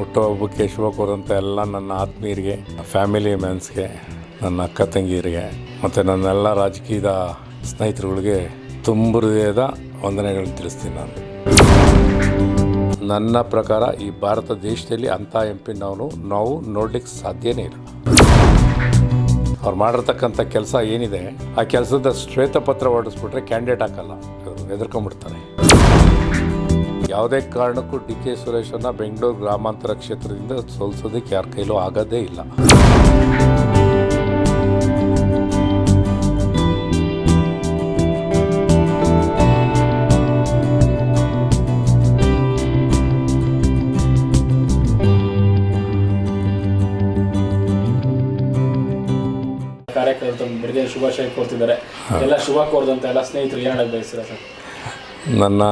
ಹುಟ್ಟುಹಬ್ಬಕ್ಕೆ ಶುಭ ಕೋರಂತ ಎಲ್ಲ ನನ್ನ ಆತ್ಮೀಯರಿಗೆ, ಫ್ಯಾಮಿಲಿ ಮ್ಯಾನ್ಸ್ಗೆ ನನ್ನ ಅಕ್ಕ ತಂಗಿಯರಿಗೆ, ಮತ್ತು ನನ್ನೆಲ್ಲ ರಾಜಕೀಯದ ಸ್ನೇಹಿತರುಗಳಿಗೆ ತುಂಬ ಹೃದಯದ ವಂದನೆಗಳನ್ನು ತಿಳಿಸ್ತೀನಿ ನಾನು. ನನ್ನ ಪ್ರಕಾರ ಈ ಭಾರತ ದೇಶದಲ್ಲಿ ಅಂಥ ಎಂ ಪಿನವನು ನಾವು ನೋಡ್ಲಿಕ್ಕೆ ಸಾಧ್ಯನೇ ಇಲ್ಲ. ಅವ್ರು ಮಾಡಿರ್ತಕ್ಕಂಥ ಕೆಲಸ ಏನಿದೆ, ಆ ಕೆಲಸದ ಶ್ವೇತಪತ್ರ ಹೊರಡಿಸ್ಬಿಟ್ರೆ ಕ್ಯಾಂಡಿಡೇಟ್ ಹಾಕಲ್ಲ ಅವರು ಹೆದರ್ಕೊಂಡ್ಬಿಡ್ತಾರೆ ಯಾವುದೇ ಕಾರಣಕ್ಕೂ ಡಿ ಕೆ ಸುರೇಶನ್ನ ಬೆಂಗಳೂರು ಗ್ರಾಮಾಂತರ ಕ್ಷೇತ್ರದಿಂದ ಸೋಲಿಸೋದಕ್ಕೆ ಯಾರ ಕೈಲೂ ಆಗೋದೇ ಇಲ್ಲ. ಕಾರ್ಯಕರ್ತರು ಬೆಳಗ್ಗೆ ಶುಭಾಶಯ ಕೋರ್ತಿದ್ದಾರೆ. ಎಲ್ಲ ಶುಭ ಕೋರ್ದಂತ ಎಲ್ಲ ಸ್ನೇಹಿತರು ಏನಾಗ ಬಯಸ್ತೀರಾ ಸರ್? ನನ್ನ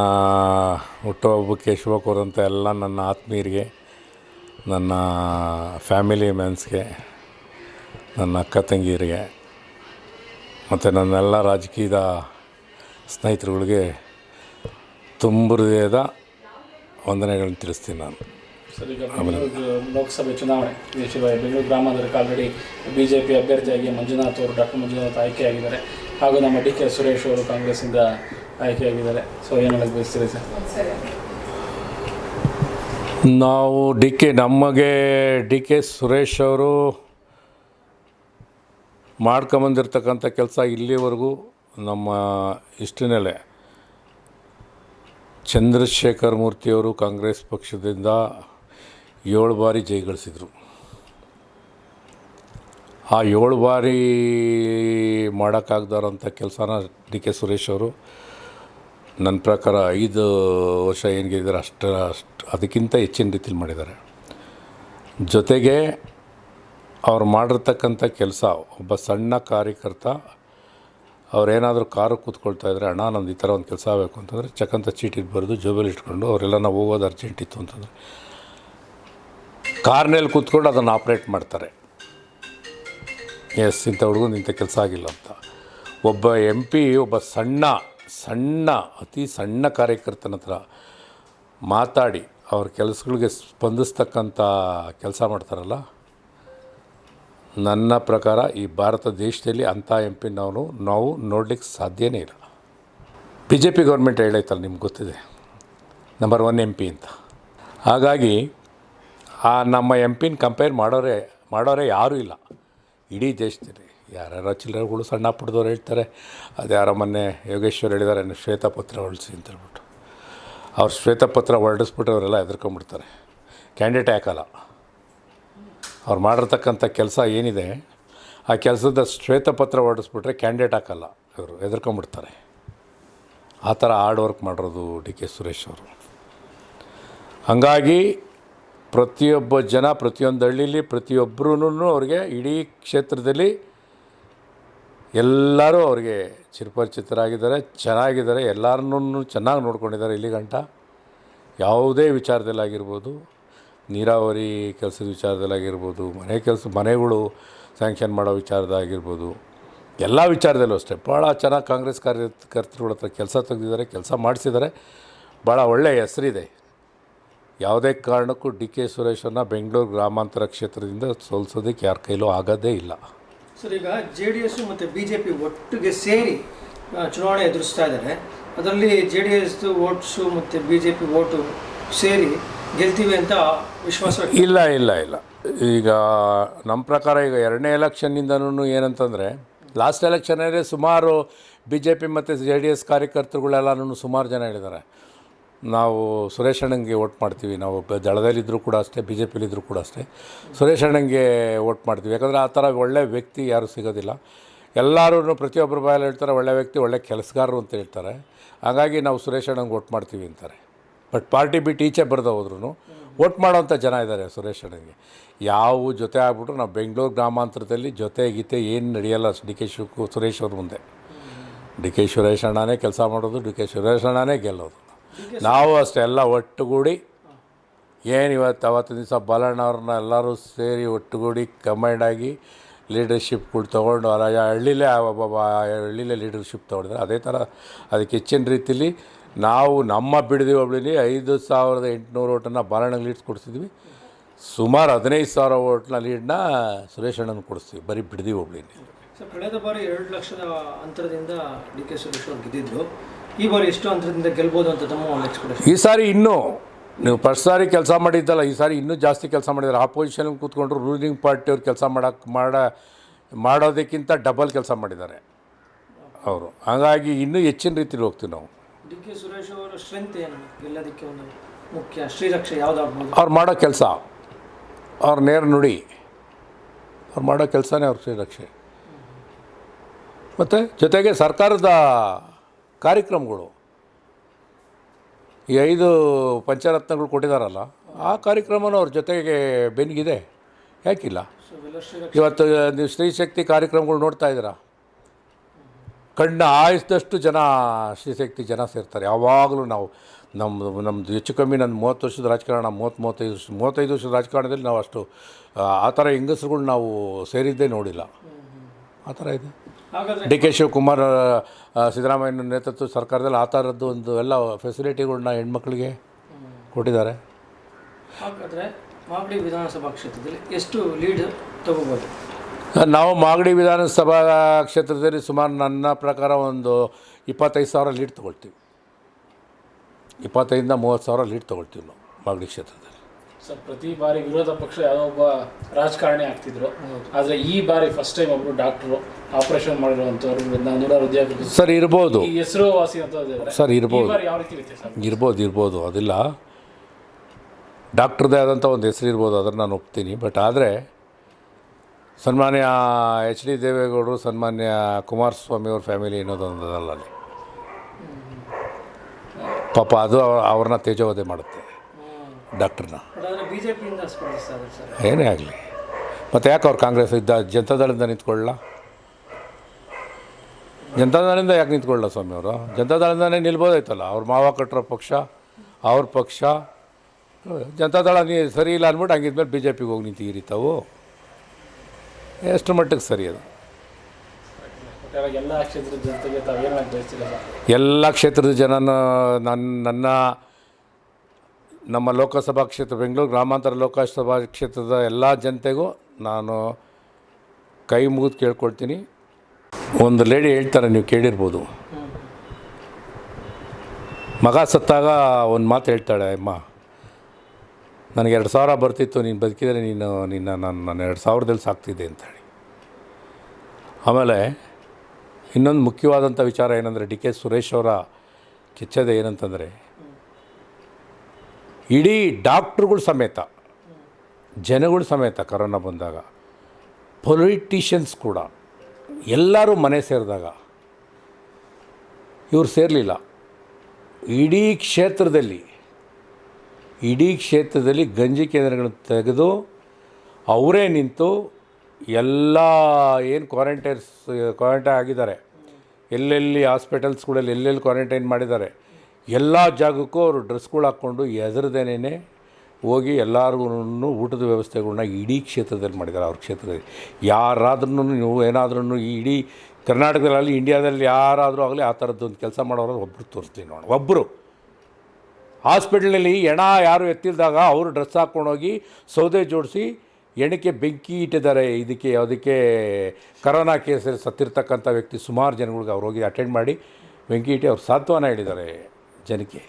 ಹುಟ್ಟುಹಬ್ಬಕ್ಕೆ ಶುಭ ಕೋರಂತ ಎಲ್ಲ ನನ್ನ ಆತ್ಮೀಯರಿಗೆ, ನನ್ನ ಫ್ಯಾಮಿಲಿ ಮ್ಯಾನ್ಸ್ಗೆ ನನ್ನ ಅಕ್ಕ ತಂಗಿಯರಿಗೆ, ಮತ್ತು ನನ್ನೆಲ್ಲ ರಾಜಕೀಯದ ಸ್ನೇಹಿತರುಗಳಿಗೆ ತುಂಬ ಹೃದಯದ ವಂದನೆಗಳನ್ನು ತಿಳಿಸ್ತೀನಿ ನಾನು. ಲೋಕಸಭೆ ಚುನಾವಣೆ. ಬೆಂಗಳೂರು ಗ್ರಾಮಾಂತರಕ್ಕೆ ಆಲ್ರೆಡಿ ಬಿ ಜೆ ಪಿ ಅಭ್ಯರ್ಥಿಯಾಗಿ ಮಂಜುನಾಥ್ ಅವರು, ಡಾಕ್ಟರ್ ಮಂಜುನಾಥ್ ಆಯ್ಕೆಯಾಗಿದ್ದಾರೆ. ಹಾಗೂ ನಮ್ಮ ಡಿ ಕೆ ಸುರೇಶ್ ಅವರು ಕಾಂಗ್ರೆಸ್ಸಿಂದ ಸೊ ಬಯಸ್ತೀರಿ ಸರ್ ನಾವು ಡಿ ಕೆ, ನಮಗೆ ಡಿ ಕೆ ಸುರೇಶ್ ಅವರು ಮಾಡ್ಕೊಂಬಂದಿರ್ತಕ್ಕಂಥ ಕೆಲಸ ಇಲ್ಲಿವರೆಗೂ ನಮ್ಮ ಇಷ್ಟಿನಲ್ಲೇ ಚಂದ್ರಶೇಖರ್ ಮೂರ್ತಿಯವರು ಕಾಂಗ್ರೆಸ್ ಪಕ್ಷದಿಂದ ಏಳು ಬಾರಿ ಜಯಗಳಿಸಿದರು ಆ ಏಳು ಬಾರಿ ಮಾಡೋಕ್ಕಾಗ್ದಾರಂಥ ಕೆಲಸನ ಡಿ ಕೆ ಸುರೇಶ್ ಅವರು ನನ್ನ ಪ್ರಕಾರ ಐದು ವರ್ಷ ಏನು ಗೆದ್ದಿದ್ದಾರೆ ಅಷ್ಟು ಅದಕ್ಕಿಂತ ಹೆಚ್ಚಿನ ರೀತಿಲಿ ಮಾಡಿದ್ದಾರೆ. ಜೊತೆಗೆ ಅವ್ರು ಮಾಡಿರ್ತಕ್ಕಂಥ ಕೆಲಸ, ಒಬ್ಬ ಸಣ್ಣ ಕಾರ್ಯಕರ್ತ, ಅವ್ರೇನಾದರೂ ಕಾರು ಕೂತ್ಕೊಳ್ತಾ ಇದ್ದರೆ ಅಣ್ಣ, ನಂದು ಈ ಥರ ಒಂದು ಕೆಲಸ ಆಗಬೇಕು ಅಂತಂದರೆ, ಚಕ್ಕಂತ ಚೀಟಿ ಬರೆದು ಜೋಬಲ್ಲಿ ಇಟ್ಕೊಂಡು ಅವರೆಲ್ಲ ನಾವು ಹೋಗೋದು ಅರ್ಜೆಂಟ್ ಇತ್ತು ಅಂತಂದರೆ ಕಾರ್ನಲ್ಲಿ ಕೂತ್ಕೊಂಡು ಅದನ್ನು ಆಪ್ರೇಟ್ ಮಾಡ್ತಾರೆ. ಎಸ್, ಇಂಥ ಹುಡುಗನ ಇಂಥ ಕೆಲಸ ಆಗಿಲ್ಲ ಅಂತ. ಒಬ್ಬ ಎಂ ಪಿ, ಒಬ್ಬ ಸಣ್ಣ ಸಣ್ಣ, ಅತಿ ಸಣ್ಣ ಕಾರ್ಯಕರ್ತನ ಹತ್ರ ಮಾತಾಡಿ, ಅವ್ರ ಕೆಲಸಗಳಿಗೆ ಸ್ಪಂದಿಸ್ತಕ್ಕಂಥ ಕೆಲಸ ಮಾಡ್ತಾರಲ್ಲ? ನನ್ನ ಪ್ರಕಾರ ಈ ಭಾರತ ದೇಶದಲ್ಲಿ ಅಂಥ ಎಂ ಪಿನವನು ನಾವು ನೋಡ್ಲಿಕ್ಕೆ ಸಾಧ್ಯನೇ ಇಲ್ಲ. ಬಿ ಜೆ ಪಿ ಗೌರ್ಮೆಂಟ್ ಹೇಳೈತಲ್ಲ, ನಿಮ್ಗೆ ಗೊತ್ತಿದೆ. ನಂಬರ್ ಒನ್ ಎಂ ಪಿ ಅಂತ. ಹಾಗಾಗಿ, ಆ ನಮ್ಮ ಎಂ ಪಿನ ಕಂಪೇರ್ ಮಾಡೋರೇ ಮಾಡೋರೇ ಯಾರೂ ಇಲ್ಲ. ಇಡೀ ದೇಶದಲ್ಲಿ. ಯಾರ್ಯಾರ ಚಿಲ್ಲರೆಗಳು ಸಣ್ಣ ಪುಟ್ಟದವ್ರು ಹೇಳ್ತಾರೆ, ಅದು ಮೊನ್ನೆ ಯೋಗೇಶ್ವರ್ ಹೇಳಿದ್ದಾರೆ ಶ್ವೇತಪತ್ರ ಹೊರಡಿಸಿ ಅಂತ ಹೇಳ್ಬಿಟ್ಟು. ಅವ್ರು ಶ್ವೇತಪತ್ರ ಹೊರಡಿಸ್ಬಿಟ್ಟು ಅವರೆಲ್ಲ ಹೆದರ್ಕೊಂಡ್ಬಿಡ್ತಾರೆ ಕ್ಯಾಂಡಿಡೇಟ್ ಹಾಕಲ್ಲ ಅವ್ರು ಮಾಡಿರ್ತಕ್ಕಂಥ ಕೆಲಸ ಏನಿದೆ, ಆ ಕೆಲಸದ ಶ್ವೇತಪತ್ರ ಹೊರಡಿಸ್ಬಿಟ್ರೆ ಕ್ಯಾಂಡಿಡೇಟ್ ಹಾಕಲ್ಲ. ಇವರು ಹೆದರ್ಕೊಂಡ್ಬಿಡ್ತಾರೆ ಆ ಥರ ಹಾರ್ಡ್ ವರ್ಕ್ ಮಾಡಿರೋದು ಡಿ ಕೆ ಸುರೇಶ್ ಅವರು. ಹಾಗಾಗಿ ಪ್ರತಿಯೊಬ್ಬ ಜನ ಪ್ರತಿಯೊಂದು ಹಳ್ಳೀಲಿ ಪ್ರತಿಯೊಬ್ಬರೂ ಅವ್ರಿಗೆ ಇಡೀ ಕ್ಷೇತ್ರದಲ್ಲಿ ಎಲ್ಲರೂ ಅವ್ರಿಗೆ ಚಿರಪರಿಚಿತರಾಗಿದ್ದಾರೆ, ಚೆನ್ನಾಗಿದ್ದಾರೆ, ಎಲ್ಲರನ್ನೂ ಚೆನ್ನಾಗಿ ನೋಡ್ಕೊಂಡಿದ್ದಾರೆ ಇಲ್ಲಿ ಗಂಟ. ಯಾವುದೇ ವಿಚಾರದಲ್ಲಾಗಿರ್ಬೋದು, ನೀರಾವರಿ ಕೆಲಸದ ವಿಚಾರದಲ್ಲಾಗಿರ್ಬೋದು, ಮನೆ ಕೆಲಸ, ಮನೆಗಳು ಸ್ಯಾಂಕ್ಷನ್ ಮಾಡೋ ವಿಚಾರದಾಗಿರ್ಬೋದು ಎಲ್ಲ ವಿಚಾರದಲ್ಲೂ ಅಷ್ಟೇ. ಭಾಳ ಚೆನ್ನಾಗಿ ಕಾಂಗ್ರೆಸ್ ಕಾರ್ಯಕರ್ತರುಗಳ ಹತ್ರ ಕೆಲಸ ತೆಗೆದಿದ್ದಾರೆ, ಕೆಲಸ ಮಾಡಿಸಿದ್ದಾರೆ. ಭಾಳ ಒಳ್ಳೆಯ ಹೆಸರಿದೆ. ಯಾವುದೇ ಕಾರಣಕ್ಕೂ ಡಿ ಕೆ ಸುರೇಶನ್ನ ಬೆಂಗಳೂರು ಗ್ರಾಮಾಂತರ ಕ್ಷೇತ್ರದಿಂದ ಸೋಲಿಸೋದಕ್ಕೆ ಯಾರ ಕೈಲೂ ಆಗೋದೇ ಇಲ್ಲ. ಸರ್, ಈಗ ಜೆ ಡಿ ಎಸ್ ಮತ್ತು ಬಿ ಜೆ ಪಿ ಒಟ್ಟಿಗೆ ಸೇರಿ ಚುನಾವಣೆ ಎದುರಿಸ್ತಾ ಇದ್ದಾರೆ. ಅದರಲ್ಲಿ ಜೆ ಡಿ ಎಸ್ ಓಟ್ಸು ಮತ್ತು ಬಿ ಜೆ ಪಿ ಓಟು ಸೇರಿ ಗೆಲ್ತೀವಿ ಅಂತ ವಿಶ್ವಾಸ ಇಲ್ಲ ಇಲ್ಲ ಇಲ್ಲ. ಈಗ ನಮ್ಮ ಪ್ರಕಾರ ಈಗ ಎರಡನೇ ಎಲೆಕ್ಷನ್ನಿಂದನೂ ಏನಂತಂದರೆ ಲಾಸ್ಟ್ ಎಲೆಕ್ಷನಲ್ಲಿ ಸುಮಾರು ಬಿ ಜೆ ಪಿ ಮತ್ತು ಜೆ ಡಿ ಎಸ್ ಕಾರ್ಯಕರ್ತರುಗಳೆಲ್ಲನೂ ಸುಮಾರು ಜನ ಹೇಳಿದ್ದಾರೆ. ನಾವು ಸುರೇಶ್ ಅಣ್ಣಂಗೆ ವೋಟ್ ಮಾಡ್ತೀವಿ. ನಾವು ದಳದಲ್ಲಿದ್ದರೂ ಕೂಡ ಅಷ್ಟೇ ಬಿ ಜೆ ಪಿಲಿದ್ದರೂ ಕೂಡ ಅಷ್ಟೇ. ಸುರೇಶ್ ಅಣ್ಣಂಗೆ ವೋಟ್ ಮಾಡ್ತೀವಿ. ಯಾಕಂದರೆ ಆ ಥರ ಒಳ್ಳೆ ವ್ಯಕ್ತಿ ಯಾರೂ ಸಿಗೋದಿಲ್ಲ. ಎಲ್ಲರೂ ಪ್ರತಿಯೊಬ್ಬರ ಬಾಯಲ್ಲಿ ಹೇಳ್ತಾರೆ, ಒಳ್ಳೆ ವ್ಯಕ್ತಿ, ಒಳ್ಳೆ ಕೆಲಸಗಾರರು ಅಂತ ಹೇಳ್ತಾರೆ. ಹಾಗಾಗಿ ನಾವು ಸುರೇಶ್ ಅಣ್ಣಂಗೆ ವೋಟ್ ಮಾಡ್ತೀವಿ ಅಂತಾರೆ. ಬಟ್ ಪಾರ್ಟಿ ಬಿಟ್ಟು ಈಚೆ ಬರೆದ ಹೋದ್ರೂ ವೋಟ್ ಮಾಡೋವಂಥ ಜನ ಇದ್ದಾರೆ ಸುರೇಶ್ ಅಣ್ಣಂಗೆ. ಯಾವ ಜೊತೆ ಆಗ್ಬಿಟ್ರು ನಾವು ಬೆಂಗಳೂರು ಗ್ರಾಮಾಂತರದಲ್ಲಿ ಜೊತೆ ಗೀತೆ ಏನು ನಡೆಯಲ್ಲ ಡಿ ಕೆ ಶಿವ ಸುರೇಶ್ ಅವ್ರ ಮುಂದೆ. ಡಿ ಕೆ ಸುರೇಶ್ ಅಣ್ಣನೇ ಕೆಲಸ ಮಾಡೋದು, ಡಿ ಕೆ ಸುರೇಶ್ ಅಣ್ಣನೇ ಗೆಲ್ಲೋದು. ನಾವು ಅಷ್ಟೆಲ್ಲ ಒಟ್ಟುಗೂಡಿ ಏನು ಇವತ್ತು ಅವತ್ತಿನ ದಿವಸ ಬಲಣ್ಣವ್ರನ್ನ ಎಲ್ಲರೂ ಸೇರಿ ಒಟ್ಟುಗೂಡಿ ಕಮಾಂಡ್ ಆಗಿ ಲೀಡರ್ಶಿಪ್ಗಳು ತೊಗೊಂಡು ಆ ಹಳ್ಳಿಲೇ ಒಬ್ಬ ಹಳ್ಳಿಲೇ ಲೀಡರ್ಶಿಪ್ ತೊಗೊಂಡಿದ್ದಾರೆ. ಅದೇ ಥರ ಅದಕ್ಕೆ ಹೆಚ್ಚಿನ ರೀತಿಯಲ್ಲಿ ನಾವು ನಮ್ಮ ಬಿಡದಿ ಒಬ್ಳಿನಿ ಐದು ಸಾವಿರದ ಎಂಟುನೂರು ಓಟನ್ನು ಬಾಲಣ್ಣಗೆ ಲೀಡ್ಸ್ ಕೊಡಿಸಿದ್ವಿ. ಸುಮಾರು ಹದಿನೈದು ಸಾವಿರ ಓಟ್ನ ಲೀಡ್ನ ಸುರೇಶ್ ಅಣ್ಣನ ಕೊಡಿಸ್ತೀವಿ ಬರೀ ಬಿಡದಿ ಒಬ್ಳಿನಿ ಸರ್ ಕಳೆದ ಬಾರಿ ಎರಡು ಲಕ್ಷದ ಅಂತರದಿಂದ ಡಿ ಕೆ ಸುರೇಶ್ ಅವ್ರು ಗೆದ್ದಿದ್ರು ಈ ಬಾರಿ ಎಷ್ಟು ಅಂತರದಿಂದ ಗೆಲ್ಬೋದು ಅಂತ ತಮ್ಮ ಎಕ್ಸ್ಪೆಕ್ಟೇಷನ್ ಈ ಸಾರಿ ಇನ್ನೂ ನೀವು ಫಸ್ಟ್ ಸಾರಿ ಕೆಲಸ ಮಾಡಿದ್ದಲ್ಲ ಈ ಸಾರಿ ಇನ್ನೂ ಜಾಸ್ತಿ ಕೆಲಸ ಮಾಡಿದ್ದಾರೆ. ಆಪೋಸಿಷನ್ ಕೂತ್ಕೊಂಡ್ರು ರೂಲಿಂಗ್ ಪಾರ್ಟಿಯವ್ರು ಕೆಲಸ ಮಾಡೋಕ್ಕೆ ಮಾಡ ಮಾಡೋದಕ್ಕಿಂತ ಡಬಲ್ ಕೆಲಸ ಮಾಡಿದ್ದಾರೆ ಅವರು. ಹಾಗಾಗಿ ಇನ್ನೂ ಹೆಚ್ಚಿನ ರೀತಿಯಲ್ಲಿ ಹೋಗ್ತೀವಿ ನಾವು. ಡಿ ಕೆ ಸುರೇಶ್ ಅವರ ಸ್ಟ್ರೆಂತ್ ಏನು? ಎಲ್ಲದಕ್ಕೆ ಒಂದು ಮುಖ್ಯ ಶ್ರೀರಕ್ಷೆ ಯಾವುದಾಗ್ಬೋದು? ಅವ್ರು ಮಾಡೋ ಕೆಲಸ ಅವ್ರ ನೇರ ನುಡಿ ಅವ್ರು ಮಾಡೋ ಕೆಲಸನೇ ಅವ್ರ ಶ್ರೀರಕ್ಷೆ. ಮತ್ತು ಜೊತೆಗೆ ಸರ್ಕಾರದ ಕಾರ್ಯಕ್ರಮಗಳು. ಈ ಐದು ಪಂಚರತ್ನಗಳು ಕೊಟ್ಟಿದ್ದಾರಲ್ಲ ಆ ಕಾರ್ಯಕ್ರಮನೂ ಅವ್ರ ಜೊತೆಗೆ ಬೆನ್ಗಿದೆ ಯಾಕಿಲ್ಲ? ಇವತ್ತು ನೀವು ಸ್ತ್ರೀಶಕ್ತಿ ಕಾರ್ಯಕ್ರಮಗಳು ನೋಡ್ತಾ ಇದ್ದೀರಾ? ಕಣ್ಣು ಆಯಿಸಿದಷ್ಟು ಜನ ಸ್ತ್ರೀಶಕ್ತಿ ಜನ ಸೇರ್ತಾರೆ. ಯಾವಾಗಲೂ ನಾವು ನಮ್ಮದು ನಮ್ಮದು ಹೆಚ್ಚು ಕಮ್ಮಿ ನನ್ನ ಮೂವತ್ತು ವರ್ಷದ ರಾಜಕಾರಣ ಮೂವತ್ತು ಮೂವತ್ತೈದು ವರ್ಷ ಮೂವತ್ತೈದು ವರ್ಷದ ರಾಜಕಾರಣದಲ್ಲಿ ನಾವು ಅಷ್ಟು ಆ, ಥರ ಹೆಂಗಸರುಗಳು ನಾವು ಸೇರಿದ್ದೇ ನೋಡಿಲ್ಲ. ಆ ಥರ ಇದೆ. ಡಿ ಕೆ ಶಿವಕುಮಾರ್ ಸಿದ್ದರಾಮಯ್ಯ ಸಿದ್ದರಾಮಯ್ಯನ ನೇತೃತ್ವದ ಸರ್ಕಾರದಲ್ಲಿ ಆ ಥರದ್ದು ಒಂದು ಎಲ್ಲ ಫೆಸಿಲಿಟಿಗಳನ್ನ ಹೆಣ್ಮಕ್ಳಿಗೆ ಕೊಟ್ಟಿದ್ದಾರೆ. ಹಾಗಾದ್ರೆ ಮಾಗಡಿ ವಿಧಾನಸಭಾ ಕ್ಷೇತ್ರದಲ್ಲಿ ಎಷ್ಟು ಲೀಡ್ ತಗೋಬೋದು? ನಾವು ಮಾಗಡಿ ವಿಧಾನಸಭಾ ಕ್ಷೇತ್ರದಲ್ಲಿ ಸುಮಾರು ನನ್ನ ಪ್ರಕಾರ ಒಂದು ಇಪ್ಪತ್ತೈದು ಸಾವಿರ ಲೀಡ್ ತೊಗೊಳ್ತೀವಿ. ಇಪ್ಪತ್ತೈದಿಂದ ಮೂವತ್ತು ಸಾವಿರ ಲೀಡ್ ತೊಗೊಳ್ತೀವಿ ನಾವು ಮಾಗಡಿ ಕ್ಷೇತ್ರದಲ್ಲಿ. ಸರ್ ಪ್ರತಿ ಬಾರಿ ವಿರೋಧ ಪಕ್ಷ ಯಾವುದೋ ಒಬ್ಬ ರಾಜಕಾರಣಿ ಆಗ್ತಿದ್ರು. ಆದರೆ ಈ ಬಾರಿ ಫಸ್ಟ್ ಟೈಮ್ ಒಬ್ರು ಡಾಕ್ಟ್ರು ಆಪರೇಷನ್ ಮಾಡಿರುವಂಥವ್ರು ನೂರಾರು ಸರ್ ಇರ್ಬೋದು. ಈ ಹೆಸರು ವಾಸಿ ಅಂತ. ಸರ್ ಈ ಇರ್ಬೋದು ಬಾರಿ ಯಾವ ರೀತಿ ವ್ಯತ್ಯಾಸ ಆಗುತ್ತೆ? ಇರ್ಬೋದು ಇರ್ಬೋದು. ಅದಿಲ್ಲ. ಡಾಕ್ಟ್ರದೇ ಆದಂಥ ಒಂದು ಹೆಸರು ಇರ್ಬೋದು ಅದನ್ನು ನಾನು ಒಪ್ತೀನಿ. ಬಟ್ ಆದರೆ ಸನ್ಮಾನ್ಯ ಎಚ್ ಡಿ ದೇವೇಗೌಡರು ಸನ್ಮಾನ್ಯ ಕುಮಾರಸ್ವಾಮಿ ಅವ್ರ ಫ್ಯಾಮಿಲಿ ಅನ್ನೋದೊಂದು ಅದಲ್ಲ ಅಲ್ಲಿ. ಪಾಪ ಅದು ಅವ- ಅವ್ರನ್ನ ತೇಜೋವಧೆ ಮಾಡುತ್ತೆ. ಡಾಕ್ಟ್ರನ್ನ. ಏನೇ ಆಗಲಿ. ಮತ್ತು ಯಾಕೆ ಅವ್ರು ಕಾಂಗ್ರೆಸ್ ಇದ್ದ ಜನತಾದಳದಿಂದ ನಿಂತ್ಕೊಳ್ಳ ಜನತಾದಳದಿಂದ ಯಾಕೆ ನಿಂತ್ಕೊಳ್ಳ ಸ್ವಾಮಿ ಅವರು? ಜನತಾದಳದಿಂದನೇ ನಿಲ್ಬೋದಾಯ್ತಲ್ಲ. ಅವ್ರ ಮಾವ ಕಟ್ಟಿರೋ ಪಕ್ಷ ಅವ್ರ ಪಕ್ಷ. ಜನತಾದಳ ನೀ ಸರಿ ಇಲ್ಲ ಅಂದ್ಬಿಟ್ಟು ಹಂಗಿದ್ಮೇಲೆ ಬಿ ಜೆ ಪಿಗೆ ಹೋಗಿ ನಿಂತೀರಿ ತಾವು ಎಷ್ಟು ಮಟ್ಟಿಗೆ ಸರಿ ಅದು? ಎಲ್ಲ ಕ್ಷೇತ್ರದ ಜನತೆಗೆ ಎಲ್ಲ ಕ್ಷೇತ್ರದ ಜನನ ನನ್ನ ನನ್ನ ನಮ್ಮ ಲೋಕಸಭಾ ಕ್ಷೇತ್ರ, ಬೆಂಗಳೂರು ಗ್ರಾಮಾಂತರ ಲೋಕಸಭಾ ಕ್ಷೇತ್ರದ ಎಲ್ಲ ಜನತೆಗೂ ನಾನು ಕೈ ಮುಗಿದು ಕೇಳ್ಕೊಳ್ತೀನಿ. ಒಂದು ಲೇಡಿ ಹೇಳ್ತಾರೆ, ನೀವು ಕೇಳಿರ್ಬೋದು. ಮಗ ಸತ್ತಾಗ ಒಂದು ಮಾತು ಹೇಳ್ತಾಳೆ, ಅಮ್ಮ, ನನಗೆ ಎರಡು ಸಾವಿರ ಬರ್ತಿತ್ತು, ನೀನು ಬದುಕಿದರೆ ನೀನು ನಿನ್ನ ನಾನು ನಾನು ಎರಡು ಸಾವಿರದಲ್ಲಿ ಸಾಕ್ತಿದ್ದೆ ಅಂತೇಳಿ. ಆಮೇಲೆ ಇನ್ನೊಂದು ಮುಖ್ಯವಾದಂಥ ವಿಚಾರ ಏನಂದರೆ, ಡಿ ಕೆ ಸುರೇಶ್ ಅವರ ಕಿಚ್ಚದೆ ಏನಂತಂದರೆ ಇಡೀ ಡಾಕ್ಟ್ರುಗಳು ಸಮೇತ, ಜನಗಳು ಸಮೇತ ಕರೋನಾ ಬಂದಾಗ, ಪೊಲಿಟಿಷಿಯನ್ಸ್ ಕೂಡ, ಎಲ್ಲರೂ ಮನೆ ಸೇರಿದಾಗ, ಇವರು ಸೇರಲಿಲ್ಲ. ಇಡೀ ಕ್ಷೇತ್ರದಲ್ಲಿ ಇಡೀ ಕ್ಷೇತ್ರದಲ್ಲಿ ಗಂಜಿ ಕೇಂದ್ರಗಳನ್ನು ತೆಗೆದು, ಅವರೇ ನಿಂತು ಎಲ್ಲ ಏನು ಕ್ವಾರಂಟೈನ್ಸ್, ಕ್ವಾರಂಟೈನ್ ಆಗಿದ್ದಾರೆ. ಎಲ್ಲೆಲ್ಲಿ ಹಾಸ್ಪಿಟಲ್ಸ್ಗಳಲ್ಲಿ ಎಲ್ಲೆಲ್ಲಿ ಕ್ವಾರಂಟೈನ್ ಮಾಡಿದ್ದಾರೆ. ಎಲ್ಲ ಜಾಗಕ್ಕೂ ಅವರು ಡ್ರೆಸ್ಗಳು ಹಾಕ್ಕೊಂಡು ಎದುರದೇನೆ ಹೋಗಿ ಎಲ್ಲರಿಗೂ ಊಟದ ವ್ಯವಸ್ಥೆಗಳನ್ನ ಇಡೀ ಕ್ಷೇತ್ರದಲ್ಲಿ ಮಾಡಿದ್ದಾರೆ ಅವ್ರ ಕ್ಷೇತ್ರದಲ್ಲಿ. ಯಾರಾದ್ರೂ ನೀವು ಏನಾದ್ರೂ ಈ ಇಡೀ ಕರ್ನಾಟಕದಲ್ಲಿ ಇಂಡಿಯಾದಲ್ಲಿ ಯಾರಾದರೂ ಆಗಲಿ ಆ ಥರದ್ದು ಒಂದು ಕೆಲಸ ಮಾಡೋರು ಒಬ್ಬರು ತೋರಿಸ್ತೀನಿ ನೋಡೋಣ ಒಬ್ಬರು ಹಾಸ್ಪಿಟ್ಲಲ್ಲಿ ಹೆಣ ಯಾರು ಎತ್ತಿಲ್ದಾಗ ಅವರು ಡ್ರೆಸ್ ಹಾಕ್ಕೊಂಡೋಗಿ ಸೌದೆ ಜೋಡಿಸಿ ಎಣಿಕೆ ಬೆಂಕಿ ಇಟ್ಟಿದ್ದಾರೆ. ಇದಕ್ಕೆ, ಅದಕ್ಕೆ ಕರೋನಾ ಕೇಸಲ್ಲಿ ಸತ್ತಿರ್ತಕ್ಕಂಥ ವ್ಯಕ್ತಿ ಸುಮಾರು ಜನಗಳಿಗೆ ಅವ್ರು ಹೋಗಿ ಅಟೆಂಡ್ ಮಾಡಿ ಬೆಂಕಿ ಇಟ್ಟು ಅವ್ರು ಸಾಂತ್ವನ ಹೇಳಿದ್ದಾರೆ. ಜನಕ್ಕೆ.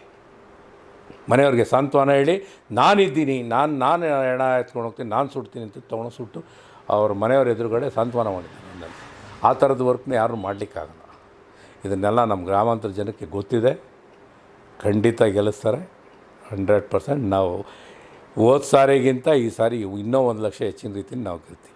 ಮನೆಯವ್ರಿಗೆ ಸಾಂತ್ವನ ಹೇಳಿ, ನಾನಿದ್ದೀನಿ, ನಾನು ನಾನು ಎಣ ಎತ್ಕೊಂಡು ಹೋಗ್ತೀನಿ, ನಾನು ಸುಡ್ತೀನಿ ಅಂತ ತೊಗೊಂಡು ಸುಟ್ಟು ಅವ್ರ ಮನೆಯವ್ರ ಎದುರುಗಡೆ ಸಾಂತ್ವನ ಮಾಡಿದ್ದಾರೆ ನನ್ನಲ್ಲಿ. ಆ ಥರದ ವರ್ಕ್ನ ಯಾರೂ ಮಾಡಲಿಕ್ಕಾಗಲ್ಲ. ಇದನ್ನೆಲ್ಲ ನಮ್ಮ ಗ್ರಾಮಾಂತರ ಜನಕ್ಕೆ ಗೊತ್ತಿದೆ. ಖಂಡಿತ ಗೆಲ್ಲಿಸ್ತಾರೆ. ಹಂಡ್ರೆಡ್ ಪರ್ಸೆಂಟ್ ನಾವು ಹೋದ ಸಾರಿಗಿಂತ ಈ ಸಾರಿ ಇನ್ನೂ ಒಂದು ಲಕ್ಷ ಹೆಚ್ಚಿನ ರೀತಿಯಲ್ಲಿ ನಾವು ಗೆಲ್ತೀವಿ.